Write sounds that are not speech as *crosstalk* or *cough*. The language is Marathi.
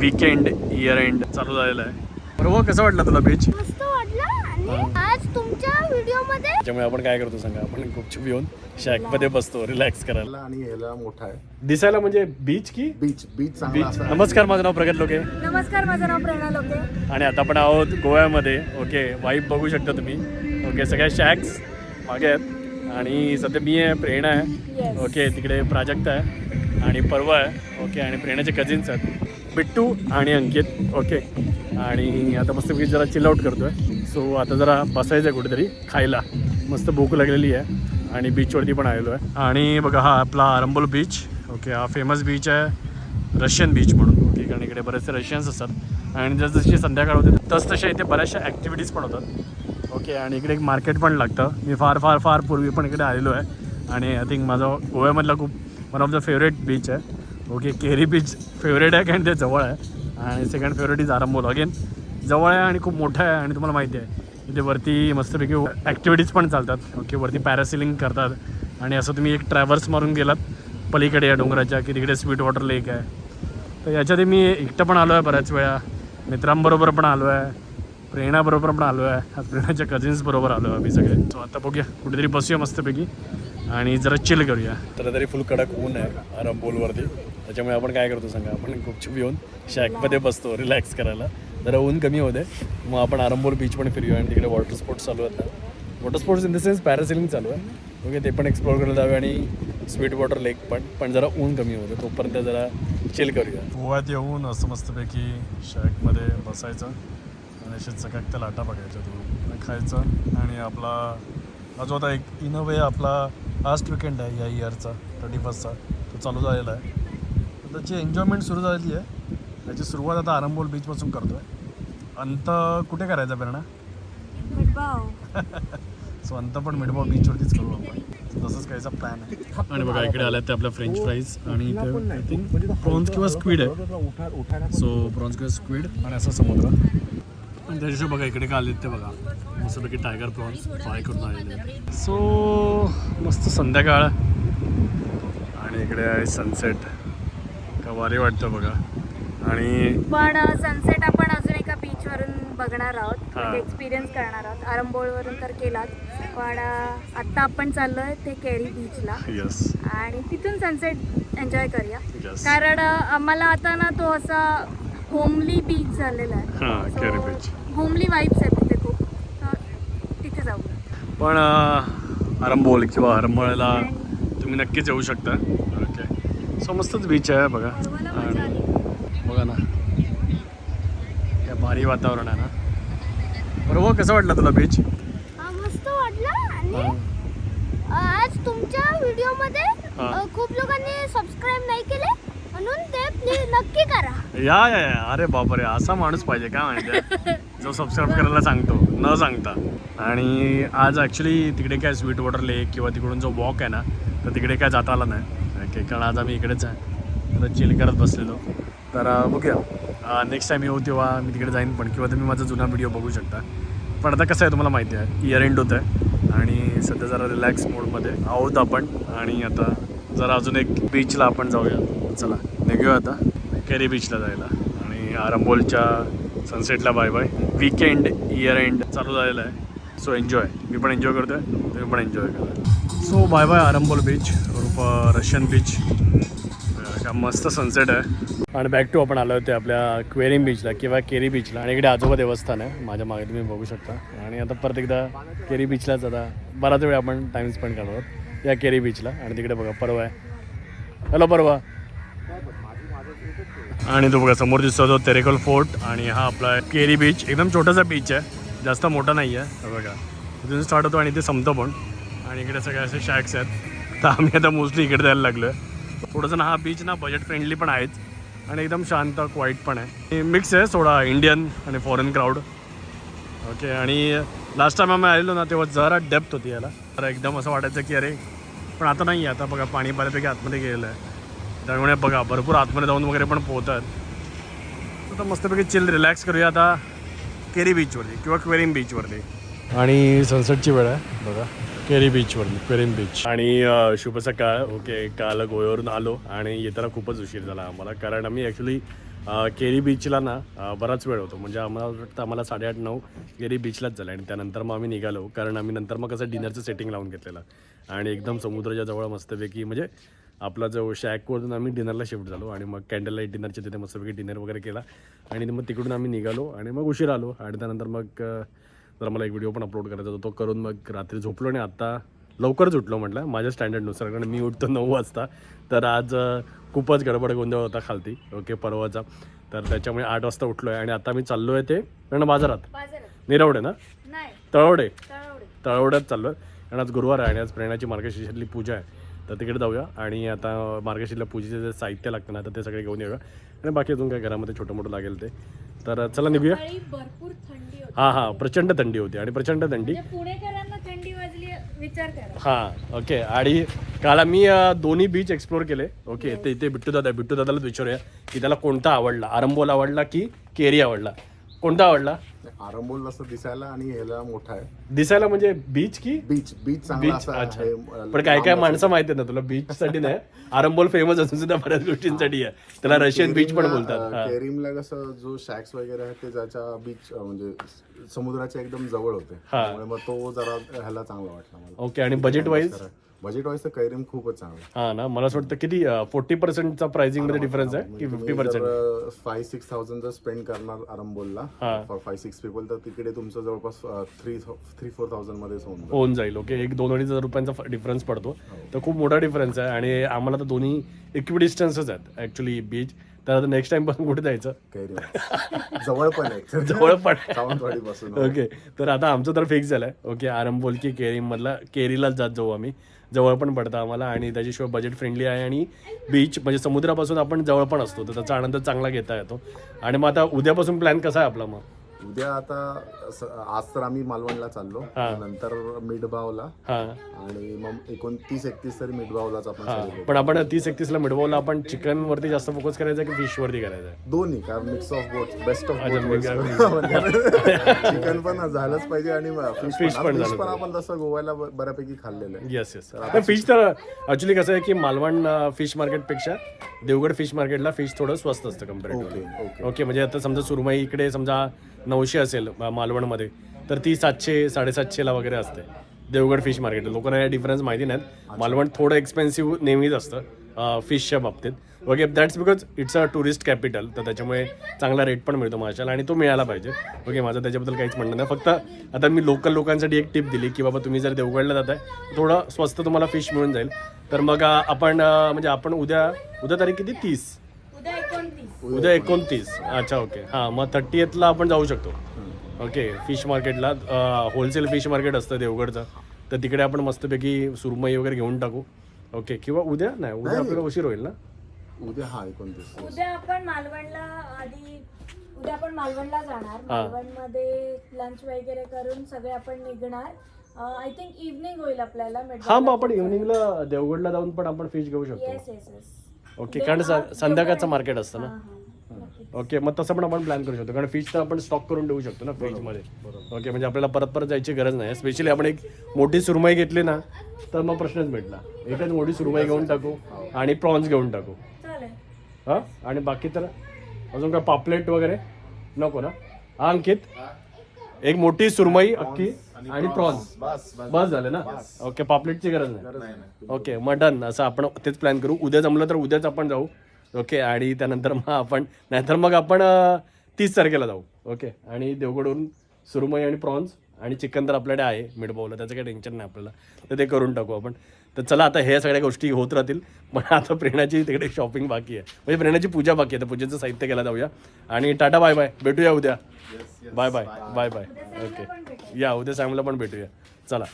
वीकेंड इयर एंड चालू झालेला आहे. बरोबर कसं वाटलं तुला बीच मस्त वाटलं. आणि आज तुमच्या व्हिडिओमध्ये त्याच्यामुळे आपण काय करतो सांगा? आपण गुपचूप येऊन शॅकमध्ये बसतो रिलॅक्स करायला. आणि ह्याला मोठा आहे. दिसायला म्हणजे बीच की बीच बीच चांगला बीच असा. आहे. नमस्कार माझं नाव प्रगत लोके. नमस्कार माझं नाव प्रेरणा लोके. आणि आता आपण आहोत गोव्यामध्ये. ओके वाईब बघू शकता तुम्ही. ओके सगळ्या शॅक्स मागे आहेत. आणि सध्या मी आहे प्रेरणा आहे. Yes. ओके तिकडे प्राजक्ता आहे. आणि पर्व आहे. ओके आणि प्रेरणाचे कझिन्स आहेत. बिट्टू आणि अंकित. ओके आणि आता मस्त मी जरा चिलआउट करतो करतोय. सो आता जरा बसायचं आहे कुठेतरी खायला. मस्त भूक लागलेली आहे. आणि बीचवरती पण आलेलो आहे. आणि बघा हा आपला आरंबोल बीच ओके हा फेमस बीच आहे. रशियन बीच म्हणून. ओके कारण इकडे बरेचसे रशियन्स असतात. आणि जस जशी संध्याकाळ होते तस तशा इथे बऱ्याचशा ॲक्टिव्हिटीज पण होतात. ओके आणि इकडे एक मार्केट पण लागतं. मी फार फार फार पूर्वी पण इकडे आलेलो आहे. आणि आय थिंक माझा गोव्यामधला खूप one of the favourite beach आहे. ओके केरी बीच फेवरेट आहे कारण ते जवळ आहे. आणि second favourite is Arambol again जवळ आहे आणि खूप मोठं आहे आणि तुम्हाला माहिती आहे. इथे वरती मस्तपैकी ॲक्टिव्हिटीज पण चालतात. ओके वरती पॅरासिलिंग करतात. आणि असं तुम्ही एक ट्रॅव्हल्स मारून गेलात. पलीकडे या डोंगराच्या की तिकडे स्वीट वॉटर लेक आहे. तर याच्यात मी एकटं पण आलो आहे बऱ्याच वेळा. मित्रांबरोबर पण आलो आहे. प्रेरणाबरोबर पण आलो आहे. आज प्रेरणाच्या कझिन्सबरोबर आलो आहे आम्ही सगळे. सो आता बघूया. कुठेतरी बसूया मस्तपैकी. आणि जरा चिल करूया. तर तरी फुल कडक ऊन आहे आरंबोलवरती त्याच्यामुळे आपण काय करतो सांगा आपण गुपचूप येऊन शॅकमध्ये बसतो रिलॅक्स करायला. जरा ऊन कमी होते मग आपण आरंबोल बीच पण फिरूया आणि तिकडे वॉटर स्पोर्ट्स चालू आहेत ना. Water sports in the sense parasailing चालू आहे. ओके ते पण एक्सप्लोर करायला जावे आणि स्वीट वॉटर लेक पण पण जरा ऊन कमी होतं तोपर्यंत जरा चिल करूया. गोव्यात येऊन असं मस्तपैकी शॅकमध्ये बसायचं आणि असे चकाकत्या लाटा बघायच्या आणि खायचं आणि आपला हा जो आता एक इन अ वे आपला लास्ट विकेंड आहे या इयरचा थर्टी फर्स्टचा तो चालू झालेला आहे. तर त्याची एन्जॉयमेंट सुरू झालेली आहे. त्याची सुरुवात आता आरंबोल बीचपासून करतो आहे अंत कुठे करायचा प्रेरणा? *laughs* सो अंत पण मिडबॉ बीचवरतीच करू आपण. तसंच कायचा प्लॅन आहे. आणि बघा इकडे आल्या ते आपल्या फ्रेंच फ्राईज आणि इथे आय थिंक प्रॉन्स किंवा स्क्वीड आहे. सो प्रॉन्स किंवा स्क्वीड आणि असं समुद्र. आणि त्याच्याशिवाय बघा इकडे का आलेत ते बघा. मस्तपैकी टायगर प्रॉन्स फ्राय करून आलेले. सो मस्त संध्याकाळ. आणि इकडे आहे सनसेट का भारी वाटतं बघा. आणि पण सनसेट आपण अजून एका बीच वरून बघणार आहोत. एक्सपिरियन्स करणार आहोत. आरंबोल वरून तर केलाच. पण आता आपण चाललोय ते केरी बीचला यस आणि तिथून सनसेट एन्जॉय करूया. यस कारण आम्हाला आता ना तो असा होमली बीच झालेला हां आहे केरी बीच होमली वाईब्स आहेत तिथे. पण आरंबोल किंवा हरंबोळ्याला तुम्ही नक्कीच येऊ शकता. ओके. सो मस्तच बीच आहे बघा. आणि बघा ना. काय भारी वातावरण आहे ना. बरोबर कसं वाटलं तुला बीच हा मस्त वाटलं. आज तुमच्या व्हिडिओमध्ये हा. अ, खूप लोकांनी सबस्क्राईब नाही केले. म्हणून ते नक्की करा. या या या. अरे बापरे असा माणूस पाहिजे का माहिती *laughs* जो सबस्क्राईब करायला सांगतो न सांगता. आणि आज ॲक्च्युली तिकडे काय स्वीट वॉटर लेक किंवा तिकडून जो वॉक आहे ना तर तिकडे काय जाता आला नाही. ओके कारण आज आम्ही इकडेच आहे. तर चिल करत बसलेलो. तर बघूया. नेक्स्ट टाईम येऊ तेव्हा मी तिकडे जाईन पण किंवा तुम्ही माझा जुना व्हिडिओ बघू शकता. पण आता कसं आहे तुम्हाला माहिती आहे इयर एंड होतं आहे आणि सध्या जरा रिलॅक्स मोडमध्ये आहोत आपण. आणि आता जरा अजून एक बीचला आपण जाऊया. चला निघूया आता. केरी बीचला जायला. आणि आरंबोलच्या सनसेटला bye bye. Weekend year end चालू झालेला आहे. सो एन्जॉय मी पण एन्जॉय करतोय तुम्ही पण एन्जॉय करा. So bye bye Arambol beach रूप रशियन बीच का मस्त सनसेट आहे. आणि बॅक टू आपण आलो होते आपल्या क्वेरिंग बीचला किंवा केरी बीचला आणि इकडे आजोबा देवस्थान आहे. माझ्या मागे तुम्ही बघू शकता. आणि आता परत एकदा केरी बीचलाच आता बराच वेळ आपण टाईम स्पेंड करणार आहोत. या केरी बीचला आणि तिकडे बघा परवा आहे. हॅलो परवा. आणि तो बघा समोर दिसतो तो तेरेकल फोर्ट आणि हा आपला केरी बीच एकदम छोटासा बीच आहे. जास्त मोठा नाही आहे बघा तिथून स्टार्ट होतो आणि ते संपतो पण. आणि इकडे सगळे असे शॅक्स आहेत. तर आम्ही आता मोस्टली इकडे जायला लागलो आहे थोडंसं ना हा बीच ना बजेट फ्रेंडली पण आहेच. आणि एकदम शांत क्वाईट पण आहे. मिक्स आहे थोडा इंडियन आणि फॉरेन क्राऊड ओके आणि लास्ट टाइम आम्ही आलेलो ना तेव्हा जरा डेप्थ होती याला. तर एकदम असं वाटायचं की अरे पण आता नाही आहे आता बघा पाणी बऱ्यापैकी आतमध्ये गेलेलं आहे. त्यामुळे बघा भरपूर आतमध्ये जाऊन वगैरे पण पोहतात. तर मस्तपैकी चिल रिलॅक्स करूया आता केरी बीचवरती किंवा क्वेरिंग बीचवरती आणि सनसेटची वेळ आहे बघा. केरी बीचवरती क्वेरिंग बीच आणि शुभ सकाळ ओके काल गोव्यावरून आलो आणि येताना खूपच उशीर झाला आम्हाला कारण आम्ही ॲक्च्युली केरी बीचला ना बराच वेळ होतो. म्हणजे आम्हाला वाटतं आम्हाला साडेआठ नऊ केरी बीचलाच झालं आणि त्यानंतर मग आम्ही निघालो कारण आम्ही नंतर मग कसं डिनरचं सेटिंग लावून घेतलेलं. आणि एकदम समुद्राच्या जवळ मस्तपैकी म्हणजे आपला जो शॅकवरून आम्ही डिनरला शिफ्ट झालो आणि मग कॅन्डल लाइट डिनरच्या तिथे मस्तपैकी डिनर वगैरे केला. आणि मग तिकडून आम्ही निघालो आणि मग उशीर आलो. आणि त्यानंतर मग जरा मला एक व्हिडिओ पण अपलोड करायचा होता. तो करून मग रात्री झोपलो आणि आता लवकरच उठलो म्हटलं. माझ्या स्टँडर्डनुसार कारण मी उठतो नऊ वाजता. तर आज खूपच गडबड गोंधळ होता खालती. ओके परवाचा. तर त्याच्यामुळे आठ वाजता उठलो आहे आणि आता मी चाललो आहे ते कारण बाजारात. निरवडे ना? तळवडे. तळवड्यात चाललो आहे कारण आज गुरुवार आहे आणि आज प्रेरणाची मार्गशीर्षातली पूजा आहे. तर तिकडे जाऊया आणि आता मार्गशीर्षला पूजेचे जे साहित्य लागतं ना तर ते सगळे घेऊन येऊया. आणि बाकी अजून काय घरामध्ये छोटं मोठं लागेल ते. तर चला निघूया. भरपूर थंडी होती. हां हां प्रचंड थंडी होती आणि प्रचंड थंडी. म्हणजे पुणेकरांना थंडी वाजली विचार करा. हां ओके. आणि काल आम्ही दोन्ही बीच एक्सप्लोर केले. ओके ते इथे बिट्टू दादा बिट्टू दादालाच विचारूया की त्याला कोणता आवडला? आरंबोल आवडला की केरी आवडला? कोणता आवडला? आरंबोल असं दिसायला आणि ह्याला मोठा आहे. दिसायला म्हणजे बीच की? बीच बीच चांगला बीच असा अच्छा. आहे पण काय काय माणसं माहिती आहे ना तुला बीच साठी नाही. आरंबोल फेमस असून सुद्धा बऱ्याच गोष्टींसाठी आहे. त्याला रशियन बीच पण बोलतात. हा. केरीमला कसं जो शॅक्स वगैरे आहे ते ज्याच्या बीच म्हणजे समुद्राच्या एकदम जवळ होते. हा. त्यामुळे मग तो जरा ह्याला चांगला वाटला मला. ओके आणि बजेट वाईज बजेट वाईज तर कैरीम खूपच चांगला हा ना मला असं वाटतं किती फोर्टी पर्सेंटचा प्राइसिंगमध्ये डिफरन्स आहे की fifty percent five six thousand जर स्पेंड करणार आरंबोलला हा. फॉर फाय सिक्स पीपल तर तिकडे तुमचं जवळपास थ्री थ्री फोर थाउजंड मध्येच होऊन जाईल. होऊन जाईल ओके एक दोन अडीच हजार रुपयांचा डिफरन्स पडतो. तर खूप मोठा डिफरन्स आहे आणि आम्हाला तर दोन्ही इक्वी डिस्टन्सच आहेत ऍक्च्युली बीच तर आता नेक्स्ट टाइमपासून कुठे जायचं? जवळ पण आहे. *laughs* जवळ पण सावंतवाडी पासून ओके तर आता आमचं तर फिक्स झालंय ओके आरंबोल की केरी मधला केरीलाच जात जाऊ आम्ही. जवळ पण पडतं आम्हाला आणि त्याच्याशिवाय बजेट फ्रेंडली आहे आणि बीच म्हणजे समुद्रापासून आपण जवळ पण असतो तर त्याचा आनंद चांगला घेता येतो. आणि मग आता उद्यापासून प्लॅन कसा आहे आपला मग? उद्या आता स- आज तर आम्ही मालवणला चाललो. हा. नंतर मिडबावला. हा. आणि मग एकोणतीस एकतीस तरी मिडबावलाच आपण हा. celebrate पण आपण तीस एकतीसला मिडवला आपण चिकन वरती जास्त फोकस करायचा की फिश वरती करायचा? दोन्ही कारण mix of boat best of अच्छा, mix चिकन *laughs* पण झालंच पाहिजे आणि फिश पण. पण झालं फिश पण आपण तसं गोव्याला ब- बऱ्यापैकी खाल्लेलं आहे. येस येस फिश तर ॲक्च्युली कसं आहे की मालवण फिश मार्केटपेक्षा देवगड फिश मार्केटला फिश थोडं स्वस्त असतं ओके ओके म्हणजे आता समजा सुरमई इकडे समजा नऊशे असेल मालवणमध्ये. तर ती सातशे साडेसातशेला वगैरे असते. देवगड फिश मार्केट लोकांना या डिफरन्स माहिती नाहीत. मालवण थोडं एक्सपेन्सिव्ह नेहमीच असतं फिशच्या बाबतीत. Okay that's because it's a tourist capital तर त्याच्यामुळे चांगला रेट पण मिळतो माशाला आणि तो मिळाला पाहिजे. ओके माझं त्याच्याबद्दल काहीच म्हणणं नाही. फक्त आता मी लोकल लोकांसाठी एक टिप दिली की बाबा तुम्ही जर देवगडला जाताय थोडं स्वस्त तुम्हाला फिश मिळून जाईल. तर मग आपण म्हणजे आपण उद्या उद्या तारीख किती? तीस. उद्या एकोणतीस. अच्छा ओके हां मग थर्टी एथला आपण जाऊ शकतो. ओके फिश मार्केटला होलसेल फिश मार्केट असतं देवगडचं. तर तिकडे आपण मस्तपैकी सुरमई वगैरे घेऊन टाकू. ओके किंवा उद्या नाही उद्या आपल्याला उशीर होईल ना? उद्या हा एकोणतीस. उद्या आपण मालवणला आधी उद्या आपण मालवणला जाणार. मालवणमध्ये लंच वगैरे करून सगळे आपण निघणार. आय थिंक इव्हनिंग होईल आपल्याला हां मग आपण इव्हनिंगला देवगडला जाऊन पण आपण फिश घेऊ शकतो. येस येस येस ओके कारण स- संध्याकाळचं मार्केट असतं ना? ओके मग तसं पण आपण प्लॅन करू शकतो कारण फिश तर आपण स्टॉक करून ठेवू शकतो ना फ्रीजमध्ये ओके म्हणजे आपल्याला परत परत जायची गरज नाही. स्पेशली आपण एक मोठी सुरमई घेतली ना तर मग प्रश्नच भेटला एकच मोठी सुरमई घेऊन टाकू आणि प्रॉन्स घेऊन टाकू. चालेल. हां? आणि बाकी तर अजून काय पापलेट वगैरे? नको ना? हा अंकित? एक मोठी सुरमई अख्खी आणि प्रॉन्स. बस बस झाले ना? ओके पापलेटची गरज नाही. ओके मग डन असं आपण तेच प्लॅन करू. उद्या जमलं तर उद्याच आपण जाऊ. ओके आणि त्यानंतर मग आपण नाहीतर मग आपण तीस तारखेला जाऊ. ओके आणि देवगडवरून सुरमई आणि प्रॉन्स आणि चिकन तर आपल्याकडे आहे मिडबावला त्याचं काही टेन्शन नाही आपल्याला. तर ते करून टाकू आपण. तर चला आता हे सगळ्या गोष्टी होत राहतील. पण आता प्रेरणाची तिकडे शॉपिंग बाकी आहे. म्हणजे प्रेरणाची पूजा बाकी आहे. तर पूजेचं साहित्य घ्यायला जाऊया. आणि टाटा बाय बाय भेटूया उद्या. Bye bye bye bye okay या उद्या सांगला पण भेटूया. चला.